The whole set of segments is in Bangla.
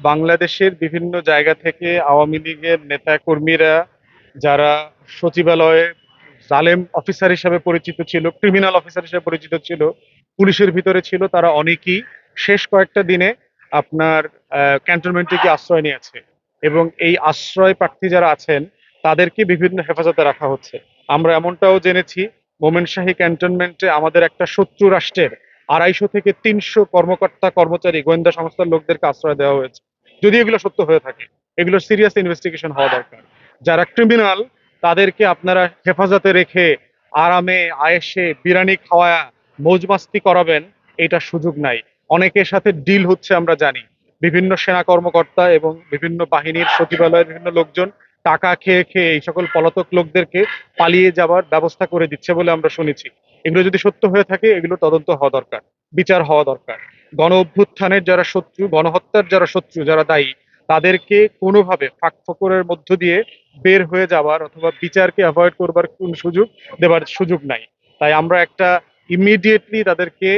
বাংলাদেশের বিভিন্ন জায়গা থেকে আওয়ামী লীগের নেতা কর্মীরা যারা সচিবালয়ে জালেম অফিসার হিসেবে পরিচিত ছিল, ক্রিমিনাল অফিসার হিসেবে পরিচিত ছিল, পুলিশের ভিতরে ছিল, তারা অনেকেই শেষ কয়েকটা দিনে আপনার ক্যান্টনমেন্টে গিয়ে আশ্রয় নিয়েছে এবং এই আশ্রয় প্রার্থী যারা আছেন, তাদেরকে বিভিন্ন হেফাজতে রাখা হচ্ছে। আমরা এমনটাও জেনেছি মোমেনশাহী ক্যান্টনমেন্টে আমাদের একটা শত্রু রাষ্ট্রের আড়াইশো থেকে তিনশো কর্মকর্তা, কর্মচারী, গোয়েন্দা সংস্থার লোকদেরকে আশ্রয় দেওয়া হয়েছে। যদি এগুলো সত্য হয়ে থাকে, এগুলো সিরিয়াস ইনভেস্টিগেশন হওয়া দরকার। যারা ক্রিমিনাল তাদেরকে আপনারা হেফাজতে রেখে আরামে, আয়েসে বিরানি খাওয়া, মৌজমাস্তি করাবেন, এটা সুযোগ নাই। অনেকের সাথে ডিল হচ্ছে আমরা জানি। বিভিন্ন সেনা কর্মকর্তা এবং বিভিন্ন বাহিনীর সচিবালয়ের বিভিন্ন লোকজন টাকা খেয়ে খেয়ে এই সকল পলাতক লোকদেরকে পালিয়ে যাবার ব্যবস্থা করে দিচ্ছে বলে আমরা শুনেছি। এগুলো যদি সত্য হয়ে থাকে, এগুলো তদন্ত হওয়া দরকার, বিচার হওয়া দরকার। গণ অভ্যুত্থানের যারা শত্রু, গণহত্যার যারা শত্রু, যারা দায়ী, তাদেরকে কোনোভাবে ফাঁক ফকরের মধ্য দিয়ে বের হয়ে যাওয়ার অথবা বিচারকে অ্যাভয়েড করবার কোন সুযোগ দেবার সুযোগ নাই। তাই আমরা একটা ইমিডিয়েটলি তাদেরকে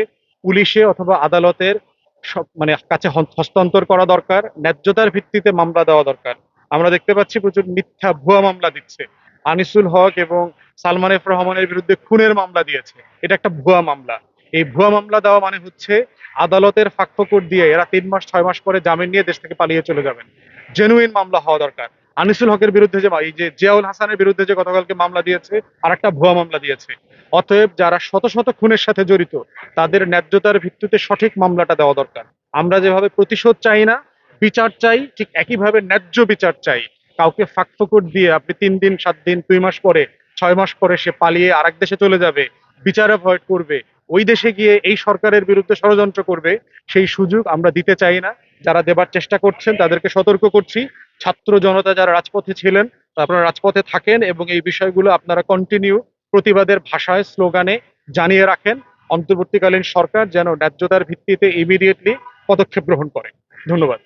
পুলিশে অথবা আদালতের সব মানে কাছে হস্তান্তর করা দরকার, ন্যায্যতার ভিত্তিতে মামলা দেওয়া দরকার। আমরা দেখতে পাচ্ছি প্রচুর মিথ্যা ভুয়া মামলা দিচ্ছে। আনিসুল হক এবং সালমান এফ রহমানের বিরুদ্ধে খুনের মামলা দিয়েছে। এটা একটা ভুয়া মামলা। এই ভুয়া মামলা দেওয়া মানে হচ্ছে আদালতের ফাঁকফোকর দিয়ে এরা তিন মাস, ছয় মাস পরে জামিন নিয়ে দেশ থেকে পালিয়ে চলে যাবেন। জেনুইন মামলা হওয়া দরকার। আনিসুল হকের বিরুদ্ধে যে এই যে জিয়াউল হাসানের বিরুদ্ধে যে গতকালকে মামলা দিয়েছে আর একটা ভুয়া মামলা দিয়েছে। অতএব যারা শত শত খুনের সাথে জড়িত, তাদের ন্যায্যতার ভিত্তিতে সঠিক মামলাটা দেওয়া দরকার। আমরা যেভাবে প্রতিশোধ চাই না, বিচার চাই, ঠিক একইভাবে ন্যায্য বিচার চাই। কাউকে ফাঁকফোকর দিয়ে আপনি তিন দিন, সাত দিন, দুই মাস পরে, ছয় মাস পরে সে পালিয়ে আরেক দেশে চলে যাবে, বিচার অ্যাভয়েড করবে ওই দেশে গিয়ে এই সরকারের বিরুদ্ধে ষড়যন্ত্র করবে, সেই সুযোগ আমরা দিতে চাই না। যারা দেবার চেষ্টা করছেন, তাদেরকে সতর্ক করছি। ছাত্র জনতা যারা রাজপথে ছিলেন আপনারা রাজপথে থাকেন এবং এই বিষয়গুলো আপনারা কন্টিনিউ প্রতিবাদের ভাষায়, স্লোগানে জানিয়ে রাখেন। অন্তর্বর্তীকালীন সরকার যেন ন্যায্যতার ভিত্তিতে ইমিডিয়েটলি পদক্ষেপ গ্রহণ করে। ধন্যবাদ।